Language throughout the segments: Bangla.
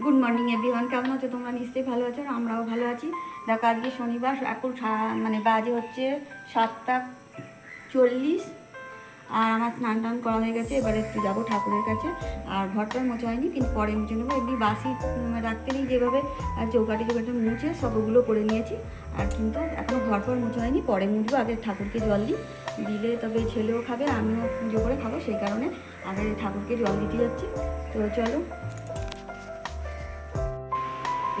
গুড মর্নিং এভরিওয়ান কেমন আছো তোমরা? নিশ্চয়ই ভালো আছো আমরাও ভালো আছি। দেখো, আজকে শনিবার, এখন মানে বাজে হচ্ছে সাতটা চল্লিশ। আর আমার স্নান টান করা হয়ে গেছে, এবারে একটু যাব ঠাকুরের কাছে। আর ঘরটা মোছা হয়নি, কিন্তু পরে মুছে নেব। এমনি বাসি রাখতে নেই, যেভাবে চৌকাটি চৌকাটি মুছে সব ওগুলো করে নিয়েছি। আর কিন্তু এখনও ঘর ফর হয়নি, পরে মুছবো, আগে ঠাকুরকে জল দিই। দিলে তবে ছেলেও খাবে, আমিও পুজো করে খাব, সেই কারণে আগে ঠাকুরকে জল দিতে যাচ্ছি। তো চলো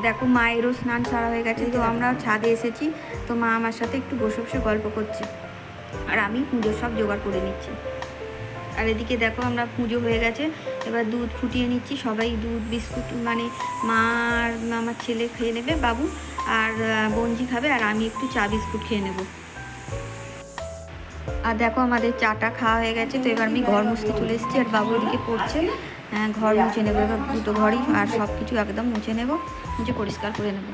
দেখো মায়েরও স্নান সারা হয়ে গেছে, তো আমরা ছাদে এসেছি, তো মা আমার সাথে একটু বসে বসে গল্প করছে। আর আমি পুজোর সব জোগাড় করে নিচ্ছি। আর এদিকে দেখো আমরা পুজো হয়ে গেছে, এবার দুধ ফুটিয়ে নিচ্ছি, সবাই দুধ, বিস্কুট মানে মা আর আমার ছেলে খেয়ে নেবে, বাবু, আর বঞ্জি খাবে, আর আমি একটু চা, বিস্কুট খেয়ে নেব। আর দেখো আমাদের চাটা খাওয়া হয়ে গেছে, তো এবার আমি ঘর মুছতে চলে এসেছি, আর বাবু ওদিকে পড়ছে। ঘর মুছে নেব, এবার দুটো ঘরই আর সব কিছু একদম মুছে নেব, মুছে পরিষ্কার করে নেব।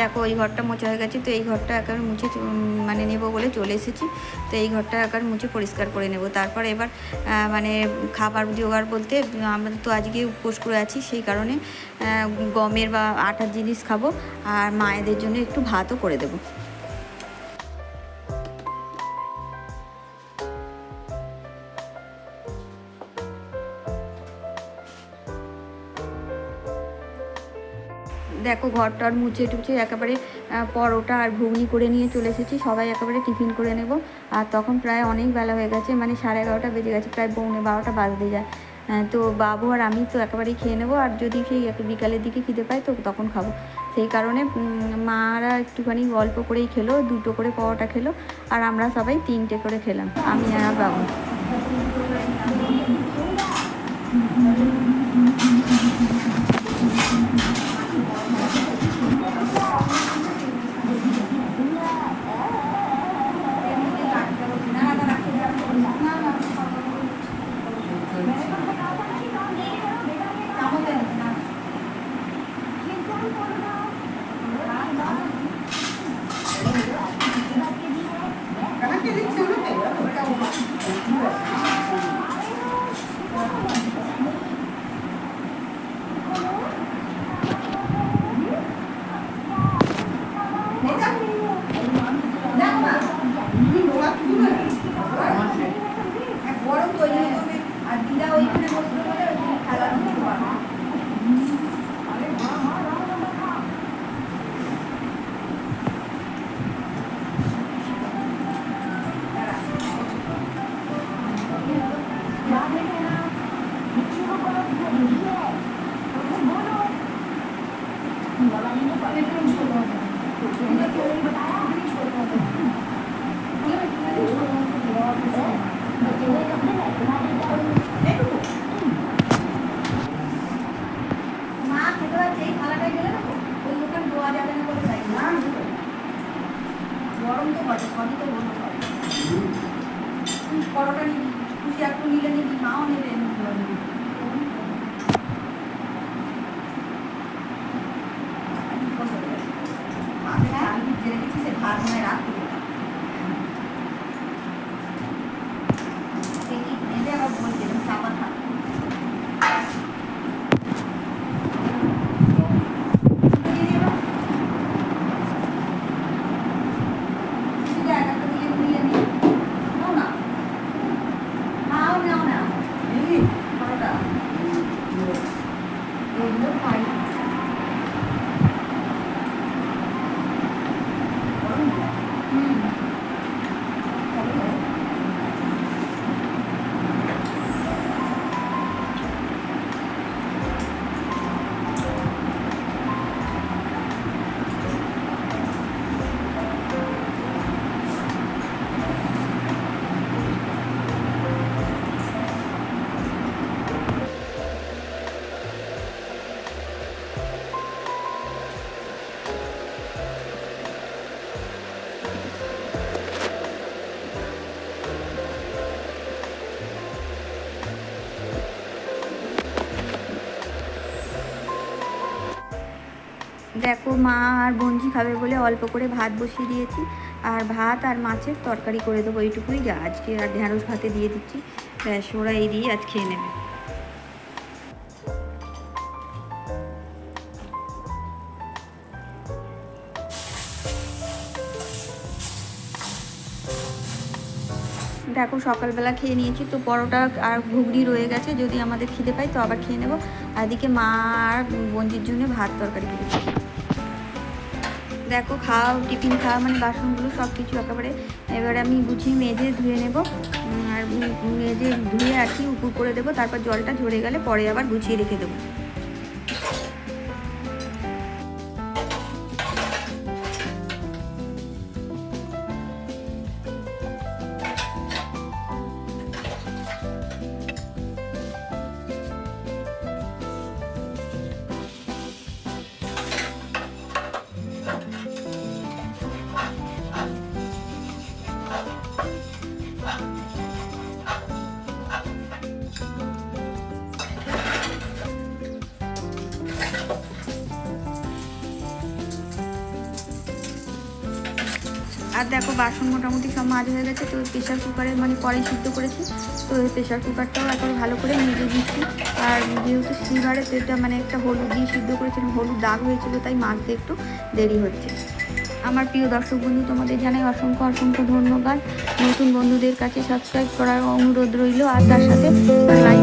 দেখো, এই ঘরটা মোছা হয়ে গেছে, তো এই ঘরটা একবার মুছে মানে নেব বলে চলে এসেছি। তো এই ঘরটা একবার মুছে পরিষ্কার করে নেব। তারপর এবার মানে খাবার জোগাড় বলতে, আমরা তো আজকে উপোস করে আছি, সেই কারণে গমের বা আটার জিনিস খাব, আর মায়েদের জন্য একটু ভাতও করে দেবো। দেখো, ঘরটার মুছে টুছে একেবারে পরোটা আর ঘুগনি করে নিয়ে চলে এসেছি। সবাই একেবারে টিফিন করে নেব। আর তখন প্রায় অনেক বেলা হয়ে গেছে মানে সাড়ে এগারোটা বেজে গেছে, প্রায় পৌনে বারোটা বাজতে যায়। তো বাবু আর আমি তো একেবারেই খেয়ে নেব, আর যদি সেই বিকালের দিকে খিদে পাই তো তখন খাব। সেই কারণে মারা একটুখানি গল্প করেই খেলো, দুটো করে পরোটা খেলো, আর আমরা সবাই তিনটে করে খেলাম, আমি আর বাবু। পরোটা নিবি খুশি একটু নিলে নিবি মাও নিবি। দেখো, মা আর বঞ্জি খাবে বলে অল্প করে ভাত বসিয়ে দিয়েছি। আর ভাত আর মাছের তরকারি করে দেবো এইটুকুই। যা, আজকে আর ঢ্যাঁড়স ভাতে দিয়ে দিচ্ছি। ব্যাস, ওরা এই দিয়ে আজ খেয়ে নেবে। দেখো, সকালবেলা খেয়ে নিয়েছি। তো পরোটা আর ঘুগনি রয়ে গেছে। যদি আমাদের খিদে পাই তো আবার খেয়ে নেব। আর এদিকে মা আর বঞ্জির জন্য ভাত তরকারি করেছি দেখো, খাওয়া, টিফিন খাওয়া মানে বাসনগুলো সব কিছু একেবারে। এবারে আমি গুছিয়ে মেজে ধুয়ে নেব। আর মেজে ধুয়ে আর কি উপর করে দেবো। তারপর জলটা ঝরে গেলে পরে আবার গুছিয়ে রেখে দেবো। আর দেখো বাসন মোটামুটি সব মাছ হয়ে গেছে, তো প্রেশার কুকারে মানে পরে সিদ্ধ করেছি, তো প্রেশার কুকারটাও এখন ভালো করে মেজে দিচ্ছি আর যেহেতু সিলভারে তো এটা মানে একটা হলুদ দিয়ে সিদ্ধ করেছিলাম, হলুদ দাগ হয়েছিল, তাই মাছতে একটু দেরি হচ্ছে। আমার প্রিয় দর্শক বন্ধু, তোমাদের জানাই অসংখ্য অসংখ্য ধন্যবাদ। নতুন বন্ধুদের কাছে সাবস্ক্রাইব করার অনুরোধ রইল, আর তার সাথে লাইক